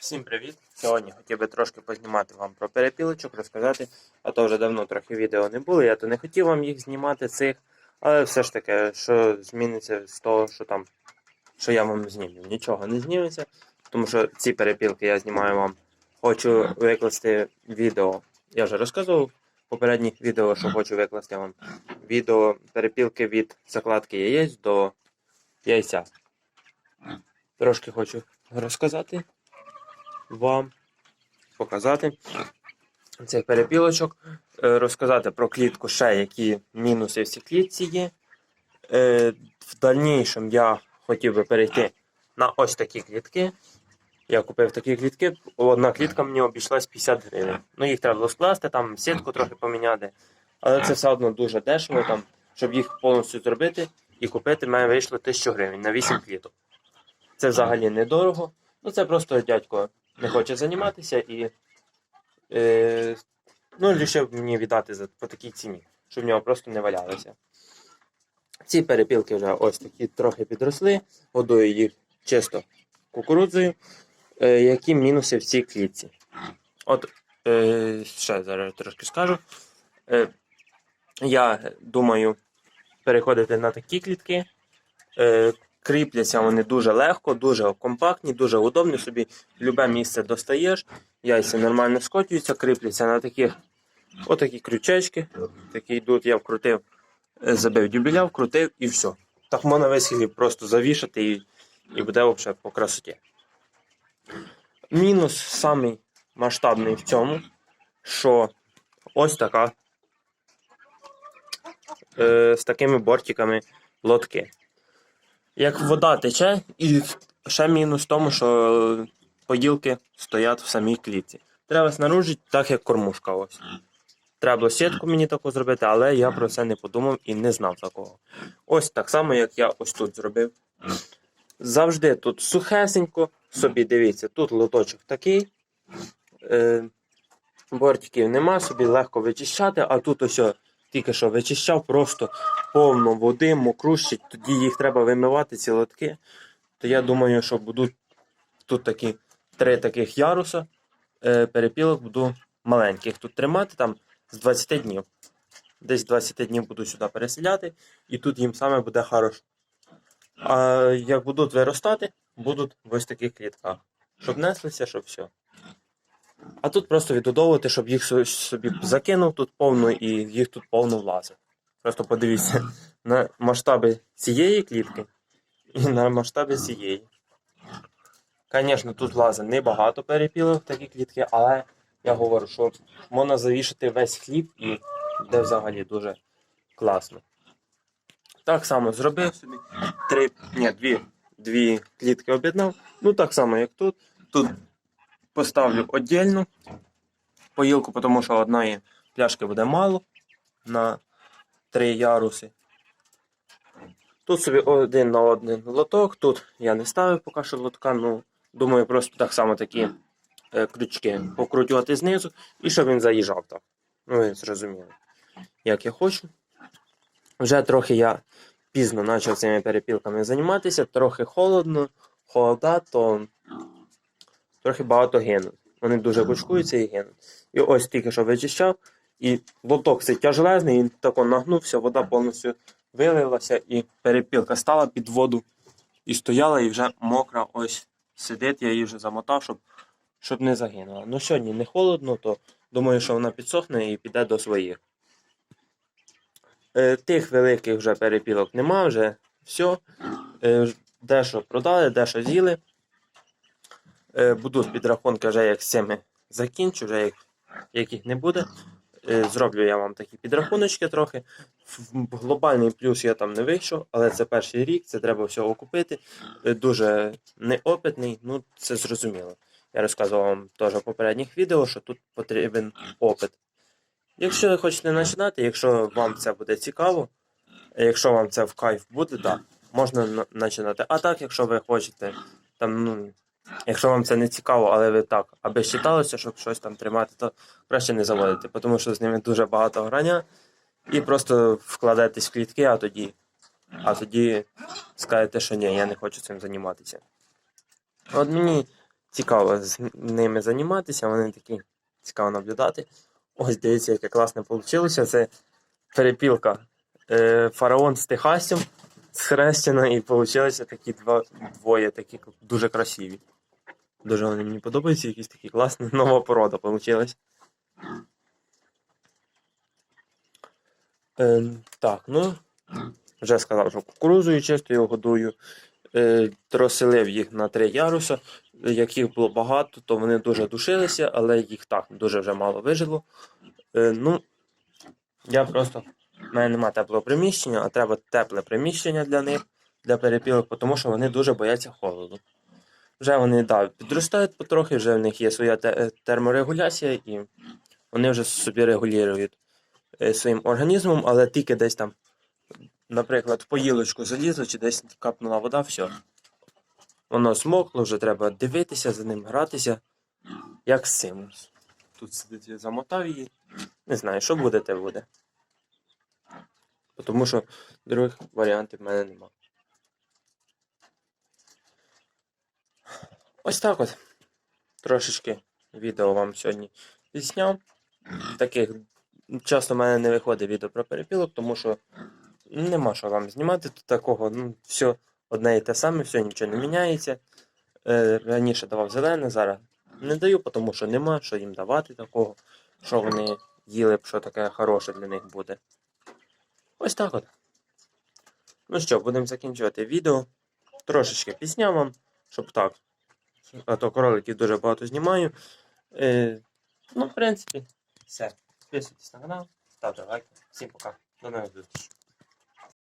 Всім привіт! Сьогодні хотів би трошки познімати вам про перепілочок, розказати, а то вже давно трохи відео не було, я то не хотів вам їх знімати цих, але все ж таки, що зміниться з того, що там, що я вам знімлю. Нічого не зніметься, тому що ці перепілки я знімаю вам. Хочу викласти відео. Я вже розказував в попередніх відео, що хочу викласти вам відео перепілки від закладки яєць до яйця. Трошки хочу розказати вам, показати цих перепілочок, е, розказати про клітку ще, які мінуси в цій клітці є. Е, В дальнішому я хотів би перейти на ось такі клітки. Я купив такі клітки, одна клітка мені обійшлась 50 гривень. Ну, їх треба було скласти, там сітку трохи поміняти. Але це все одно дуже дешево, там, щоб їх повністю зробити і купити, мене вийшло 1000 гривень на 8 кліток. Це взагалі недорого. Ну, це просто дядько не хоче займатися і е, ну, вирішив мені віддати за, по такій ціні, щоб в нього просто не валялося. Ці перепілки вже ось такі трохи підросли, годую їх чисто кукурудзою. Е, які мінуси в цій клітці? От е, ще зараз трошки скажу. Е, я думаю переходити на такі клітки. Е, кріпляться вони дуже легко, дуже компактні, дуже удобні. Собі любе місце достаєш, яйця нормально скотюються, кріпляться на таких отакі крючечки. Такі йдуть, я вкрутив, е, забив дюбеля, вкрутив і все. Так можна весь хліб просто завішати і, і буде взагалі по красоті. Мінус самий масштабний в цьому, що ось така е, з такими бортиками лотки. Як вода тече, і ще мінус в тому, що поділки стоять в самій клітці. Треба снаружи, так як кормушка. ось. Треба сітку мені таку зробити, але я про це не подумав і не знав такого. Ось так само, як я ось тут зробив. Завжди тут сухесенько, собі дивіться, тут лоточок такий. Е, бортиків нема, собі легко вичищати, а тут ось тільки що вичищав, просто повно води, мокрущить, тоді їх треба вимивати, ці лотки. То я думаю, що будуть тут такі три таких яруса. Е, перепілок буду маленьких тут тримати там з 20 днів. Десь 20 днів буду сюди переселяти, і тут їм саме буде хорошо. А як будуть виростати, будуть в ось таких клітках. Щоб неслися, щоб все. А тут просто відгодовувати, щоб їх собі закинув тут повно і їх тут повно влазить. Просто подивіться на масштаби цієї клітки і на масштаби цієї. Звісно, тут влазить небагато перепілок в такі клітки, але я говорю, що можна завішати весь хліб і буде взагалі дуже класно. Так само зробив собі три, ні, дві, дві клітки об'єднав. Ну так само, як тут. Тут поставлю віддільну поїлку, тому що одної пляшки буде мало на три яруси. Тут собі один на один лоток. Тут я не ставив поки що лотка, ну думаю, просто так само такі е, крючки покрутювати знизу і щоб він заїжджав так. Ну, ви зрозуміли, як я хочу. Вже трохи я пізно почав цими перепілками займатися, трохи холодно, холода, то трохи багато гинуть. Вони дуже кучкуються і гинуть. І ось тільки що вичищав, і лоток цей тяжелезний, він тако нагнувся, вода повністю вилилася, і перепілка стала під воду і стояла, і вже мокра ось сидить, я її вже замотав, щоб, щоб не загинула. Ну сьогодні не холодно, то думаю, що вона підсохне і піде до своїх. Е, тих великих вже перепілок нема, вже все. Е, дещо продали, дещо з'їли. Е, будуть підрахунки вже як з цими закінчу, вже як, як їх не буде. Е, зроблю я вам такі підрахуночки трохи. Глобальний плюс я там не вийшов, але це перший рік, це треба всього купити. Е, дуже неопитний, ну це зрозуміло. Я розказував вам теж в попередніх відео, що тут потрібен опит. Якщо ви хочете починати, якщо вам це буде цікаво, якщо вам це в кайф буде, так, можна починати. А так, якщо ви хочете, там, ну, якщо вам це не цікаво, але ви так, аби считалося, щоб щось там тримати, то краще не заводити, тому що з ними дуже багато грання, і просто вкладетесь в клітки, а тоді, а тоді скажете, що ні, я не хочу цим займатися. От мені цікаво з ними займатися, вони такі цікаво наблюдати. Ось дивіться, яке класне вийшло. Це перепілка е, фараон з Техасом схрещена, і вийшли такі два, двоє, такі дуже красиві. Дуже вони мені подобаються, якісь такі класні. Нова порода вийшла. Е, так, ну, вже сказав, що кукурузою чистою годую. Е, розселив їх на три яруса. Яких було багато, то вони дуже душилися, але їх так дуже вже мало вижило. Е, ну, я просто. У мене немає теплого приміщення, а треба тепле приміщення для них, для перепілок, тому що вони дуже бояться холоду. Вже вони да, підростають потрохи, вже в них є своя е, терморегуляція, і вони вже собі регулюють е, своїм організмом, але тільки десь там, наприклад, поїлочку залізло чи десь капнула вода, все. Воно смокло, вже треба дивитися за ним, гратися, як з цим. Тут сидить, я замотав її. Не знаю, що буде, те буде. Тому що других варіантів в мене нема. Ось так от. Трошечки відео вам сьогодні відзняв. Таких часто в мене не виходить відео про перепілок, тому що нема що вам знімати тут такого. Ну, все одне і те саме, все нічого не міняється. Е, раніше давав зелене, зараз не даю, тому що нема що їм давати такого, що вони їли б, що таке хороше для них буде. Ось так от. Ну що, будемо закінчувати відео. Трошечки пізня вам, щоб так. А то кроликів дуже багато знімаю. Е, ну, в принципі, все. Підписуйтесь на канал, ставте лайки. Всім пока. До нових зустрічей.